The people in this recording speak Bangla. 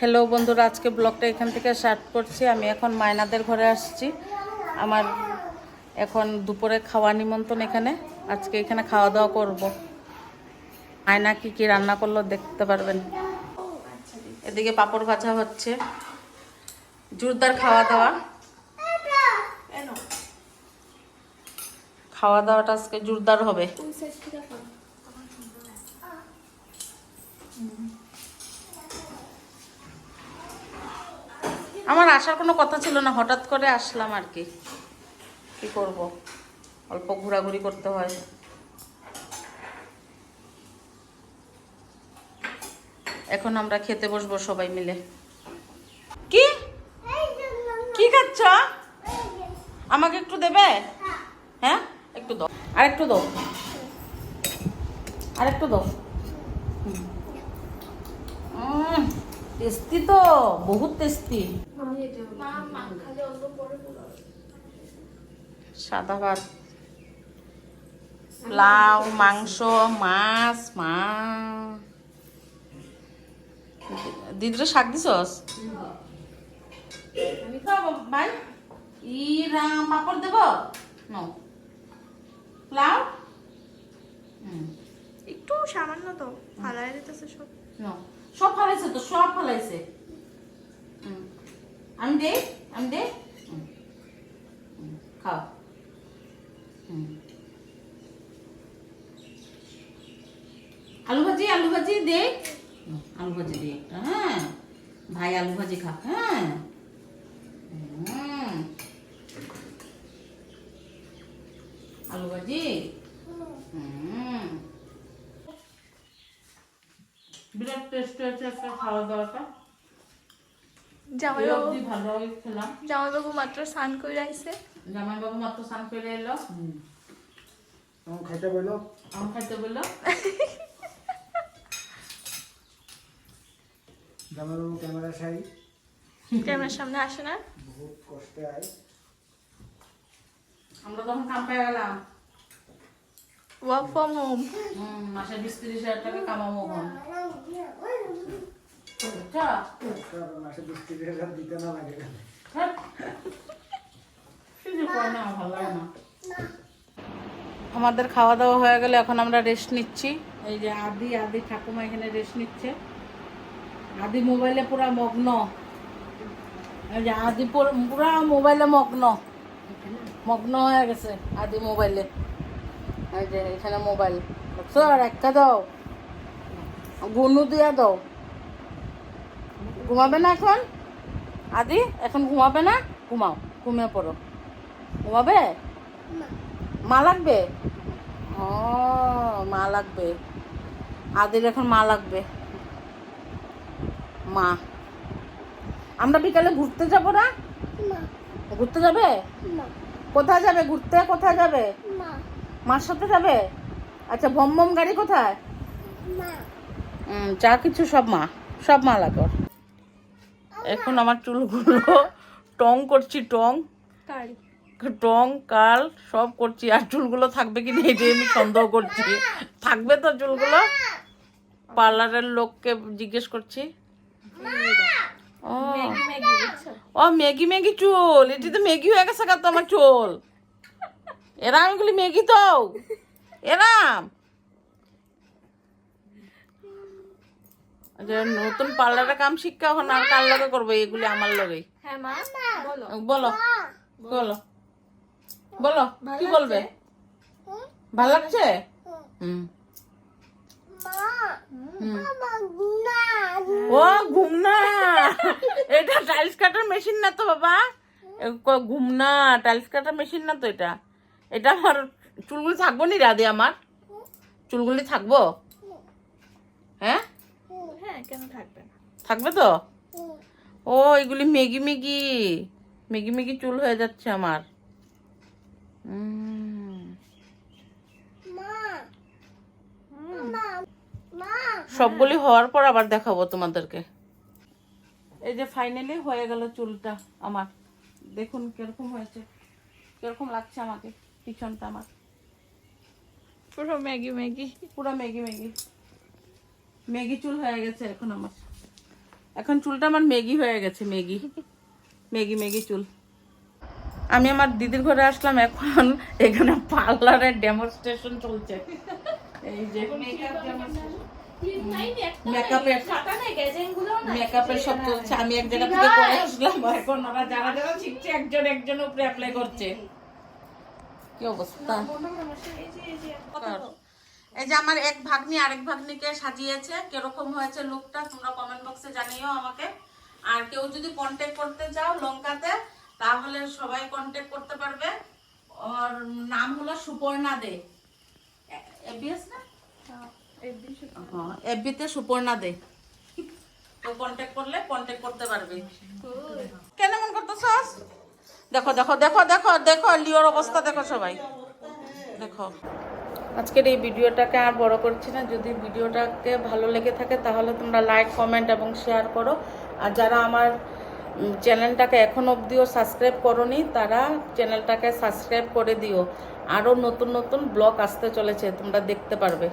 হ্যালো বন্ধুরা, আজকে ব্লগটা এখান থেকে স্টার্ট করছি। আমি এখন মায়নাদের ঘরে আসছি। আমার এখন দুপুরে খাওয়া নিমন্ত্রণ এখানে। আজকে এখানে খাওয়া দাওয়া করব। মায়না কি কি রান্না করল দেখতে পারবেন। এদিকে পাপড় ভাজা হচ্ছে। জোরদার খাওয়া দাওয়া। খাওয়া দাওয়াটা আজকে জোরদার হবে। আমার আসার কোনো কথা ছিল না, হঠাৎ করে আসলাম আর কি। কি করব? অল্প ঘোরাঘুরি করতে হয়। এখন আমরা খেতে বসবো সবাই মিলে। কি? কি খাচ্ছ? আমাকে একটু দেবে? হ্যাঁ? একটু দাও। আর একটু দাও। আর একটু দাও টেস্টি তো বহুত টেস্টি। সাদা ভাত। লাউ মাংস মাছ মা। দিদিরা শাক দিছস? ভাই। ই রাম পাপড় দেব? নো। লাউ হুম। একটু সামান্য তো ফালাই দিতেছে সব. সব ফালাইছে তো সব ফালাইছে। আমি দে আমি দে খাও। আলু ভাজি আলু ভাজি দে আলু ভাজি দে একটা হ্যাঁ। ভাই আলু ভাজি খা হ্যাঁ। আলু ভাজি? হুম। বিরাট টেস্ট হয়েছে একটা খাওয়া দাওয়াটা। জামাইবাবু অবধি খেলাম। জামাইবাবু মাত্র স্নান করে আইছে। জামাইবাবু মাত্র স্নান করে এলো। তখন খাইতে বলল আম খাইতে বলল। জামাইবাবু ক্যামেরা সাই ক্যামেরার সামনে আসে না? বহুত কষ্টে আয়। আমরা তখন কাম পেয়ে গেলাম। ওয়ার্ক ফ্রম হোম হুম, মাসে বিশ তিরিশ হাজার টাকা কামাবো তারপর মাসে বিশ তিরিশ হাজার দিতে না লাগে। আমাদের খাওয়া দাওয়া হয়ে গেলে এখন আমরা রেস্ট নিচ্ছি। এই যে আদি আদি ঠাকুমা এখানে রেস্ট নিচ্ছে। আদি মোবাইলে পুরা মগ্ন। এই যে আদি পুরা মোবাইলে মগ্ন। মগ্ন হয়ে গেছে আদি মোবাইলে এই যে এখানে মোবাইল। বুঝছ আর একটা দাও। গুনু দিয়া দাও। ঘুমাবে না এখন? আদি এখন ঘুমাবে না? ঘুমাও ঘুমিয়ে পড়ো। ঘুমাবে? মা লাগবে? ও মা লাগবে। আদির এখন মা লাগবে। মা। আমরা বিকালে ঘুরতে যাব না? ঘুরতে যাবে? কোথায় যাবে? ঘুরতে কোথায় যাবে? মার সাথে যাবে? আচ্ছা ভম ভম গাড়ি কোথায়? যা কিছু সব মা সব মা লাগর এখন আমার চুলগুলো টং করছি টং। টং কাল সব করছি। আর চুলগুলো থাকবে কি না এটাই আমি সন্দেহ করছি। থাকবে তো চুলগুলো? পার্লারের লোককে জিজ্ঞেস করছি। ও। ম্যাগি বুঝছ? ও ম্যাগি ম্যাগি চুল। এটি তো ম্যাগি হয়ে গেছে তো আমার চুল। এরা আমি বলি ম্যাগি তো এরাম নতুন পার্লারে কাম শিক্ষা এখন আর কার লগে করব? এগুলি আমার লগেই হ্যাঁ বলো। বলো। বলো। বলো কি বলবে? ভালো লাগছে? হুম। ও ঘুমনা। এটা টাইলস কাটার মেশিন না তো বাবা? ঘুমনা। টাইলস কাটার মেশিন না তো এটা? এটা আমার চুলগুলি থাকব নি রাধে আমার? চুলগুলি থাকব? হ্যাঁ? হ্যাঁ কেন থাকবে না? থাকবে তো? ও এগুলি মেগি মেগি। মেগি মেগি চুল হয়ে যাচ্ছে আমার। সবগুলি হওয়ার পর আবার দেখাবো তোমাদেরকে। এই যে ফাইনালি হয়ে গেল চুলটা আমার। দেখুন কীরকম হয়েছে কীরকম লাগছে আমাকে। পিছনটা আমার। পুরো ম্যাগি ম্যাগি। পুরো ম্যাগি ম্যাগি। ম্যাগি চুল হয়ে গেছে এখন আমার। এখন চুলটা আমার ম্যাগি হয়ে গেছে ম্যাগি। ম্যাগি ম্যাগি চুল। আমি আমার দিদির ঘরে আসলাম এখন এখানে পার্লারের ডেমনস্ট্রেশন চলছে। এই যে মেকআপের মেকআপের সব চলছে। আমি এক জায়গা থেকে করে আসলাম এখন ওরা যারা যারা শিখছে একজন একজন উপরে অ্যাপ্লাই করছে। কি অবস্থা? এই যে আমার এক ভাগ্নি আরেক ভাগ্নিকে সাজিয়েছে কীরকম হয়েছে লুকটা তোমরা কমেন্ট বক্সে জানিও আমাকে। আর কেউ যদি কন্ট্যাক্ট করতে চাও লঙ্কাতে তাহলে সবাই কন্ট্যাক্ট করতে পারবে। ওর নাম হলো সুপর্ণা দে। এবিএস না? হ্যাঁ এফবিতে সুপর্ণা দে। তো কন্ট্যাক্ট করলে কন্ট্যাক্ট করতে পারবে। কেন মন করতেছস? দেখো দেখো দেখো দেখো দেখো, লিওর অবস্থা দেখো সবাই। দেখো। আজকের এই ভিডিওটাকে আর বড় করছি না। যদি ভিডিওটাকে ভালো লেগে থাকে, তাহলে তোমরা লাইক কমেন্ট এবং শেয়ার করো। আর যারা আমার চ্যানেলটাকে এখন অবধিও সাবস্ক্রাইব করনি, তারা চ্যানেলটাকে সাবস্ক্রাইব করে দিও। আরও নতুন নতুন ব্লগ আসতে চলেছে, তোমরা দেখতে পারবে।